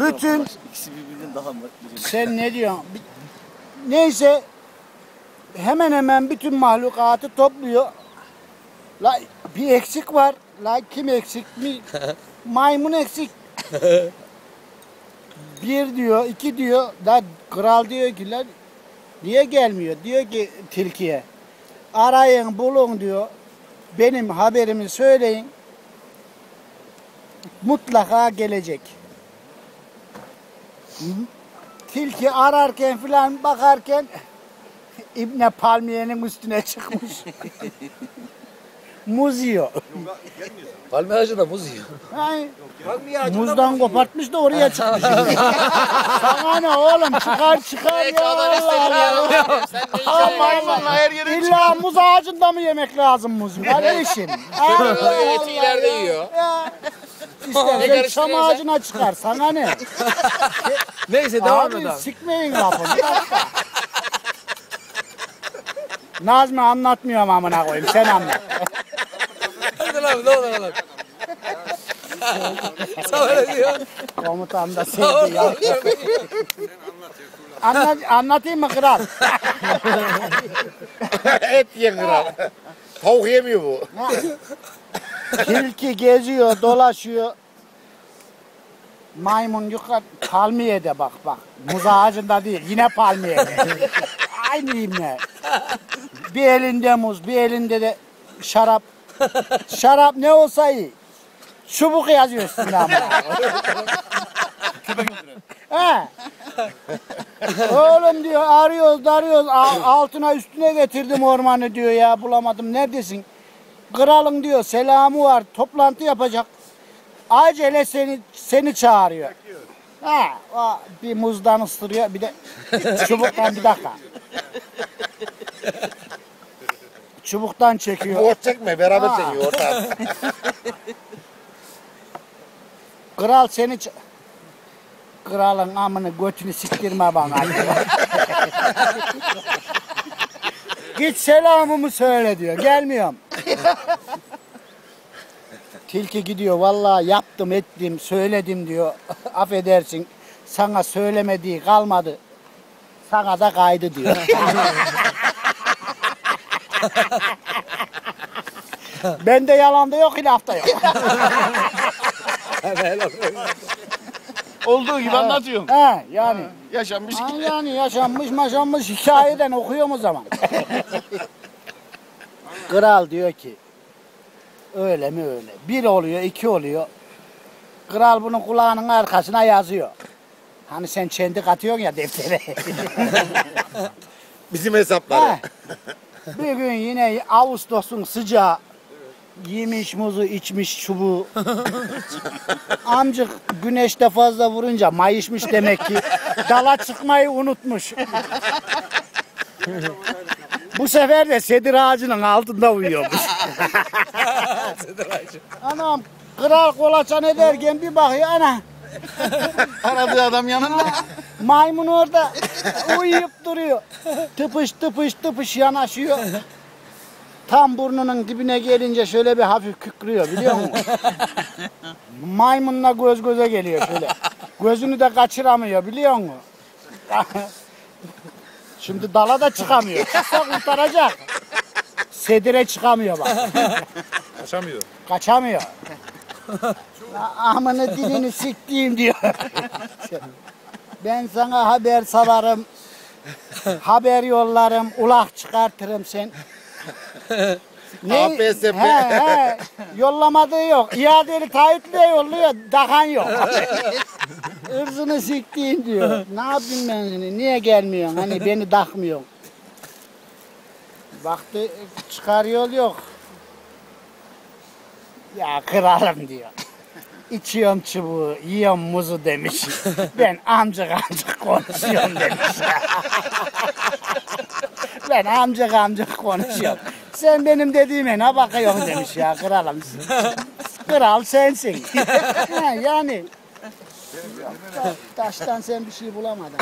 Bütün İkisi birbirinden daha mı? sen ne diyorsun? Neyse hemen hemen bütün mahlukatı topluyor. La bir eksik var. La kim eksik mi? Maymun eksik. bir diyor, iki diyor. Da kral diyor ki lan niye gelmiyor? Diyor ki tilkiye. Arayın, bulun diyor. Benim haberimi söyleyin. Mutlaka gelecek. Tilki ararken filan bakarken İbne Palmiye'nin üstüne çıkmış. Muz yiyor. Palmiye ağacında muz yiyor. Muzdan kopartmış da oraya çıkmış. Sana ne oğlum çıkar çıkar ya Allah Allah. Allah Allah. İlla muz ağacında mı yemek lazım muz? Kardeşim. Eti ileride yiyor. Ya. İstersen çam ağacına çıkar. Sana ne? Neyse devam Abi edelim. sikmeyin lafını. Nazmi anlatmıyorum amına koyayım. Sen anlat. Lan ne olur. Sana ne diyor? Komutan da sevdi ya. Anlat, anlatayım mı kral? Et ye kral. Tavuk yemiyor bu. Tilki geziyor, dolaşıyor. Maymun yukarı palmiyede bak bak. Muz ağacında değil, yine palmiyede. Aynı ne? Bir elinde muz, bir elinde de şarap. Şarap ne olsa iyi. Çubuk yazıyor üstünde ama. He. Oğlum diyor arıyoruz arıyoruz A- altına üstüne getirdim ormanı diyor ya bulamadım neredesin? Kralın diyor selamı var toplantı yapacak. Acele seni seni çağırıyor. Ha, o bir muzdan ısırıyor bir de çubuktan bir dakika. Çubuktan çekiyor. Ort çekme beraber Ha. çekiyor orta. Kral seni ç- Kralın amını götünü siktirme bana. Git selamımı söyle diyor. Gelmiyorum. Tilki gidiyor. Vallahi yaptım ettim söyledim diyor. Affedersin. Sana söylemediği kalmadı. Sana da kaydı diyor. Bende yalan da yok, hilaf da yok. Olduğu gibi anlatıyorum. He, yani. Yaşanmış Ha, yani yaşanmış maşanmış hikayeden okuyorum o zaman. Kral diyor ki öyle mi öyle. Bir oluyor iki oluyor. Kral bunun kulağının arkasına yazıyor. Hani sen çendik atıyorsun ya deftere. Bizim hesapları. He. Bir gün yine Ağustos'un sıcağı yemiş muzu içmiş çubuğu. Amcık güneşte fazla vurunca mayışmış demek ki. Dala çıkmayı unutmuş. Bu sefer de sedir ağacının altında uyuyormuş. Anam kral kolaçan ederken bir bakıyor ana aradığı adam yanında. maymun orada uyuyup duruyor. Tıpış tıpış tıpış yanaşıyor. Tam burnunun dibine gelince şöyle bir hafif kükrüyor biliyor musun? Maymunla göz göze geliyor şöyle. Gözünü de kaçıramıyor biliyor musun? Şimdi dala da çıkamıyor. Çıksa kurtaracak. Sedire çıkamıyor bak. Kaçamıyor. Kaçamıyor. Amını dilini siktiğim diyor. ben sana haber salarım. haber yollarım. Ulak çıkartırım sen. APSP. He, he. Yollamadığı yok. İadeli taahhütle yolluyor. Dahan yok. Irzını siktiğin diyor. Ne yapayım ben seni? Niye gelmiyorsun? Hani beni takmıyorsun. Baktı çıkar yol yok. Ya kralım diyor. İçiyorum çubuğu, yiyorum muzu demiş. Ben amcık amcık konuşuyorum demiş. ben amcık amcık konuşuyorum. Sen benim dediğime ne bakıyorsun demiş ya kralım. Kral sensin. Ha, yani Ta- taştan sen bir şey bulamadın.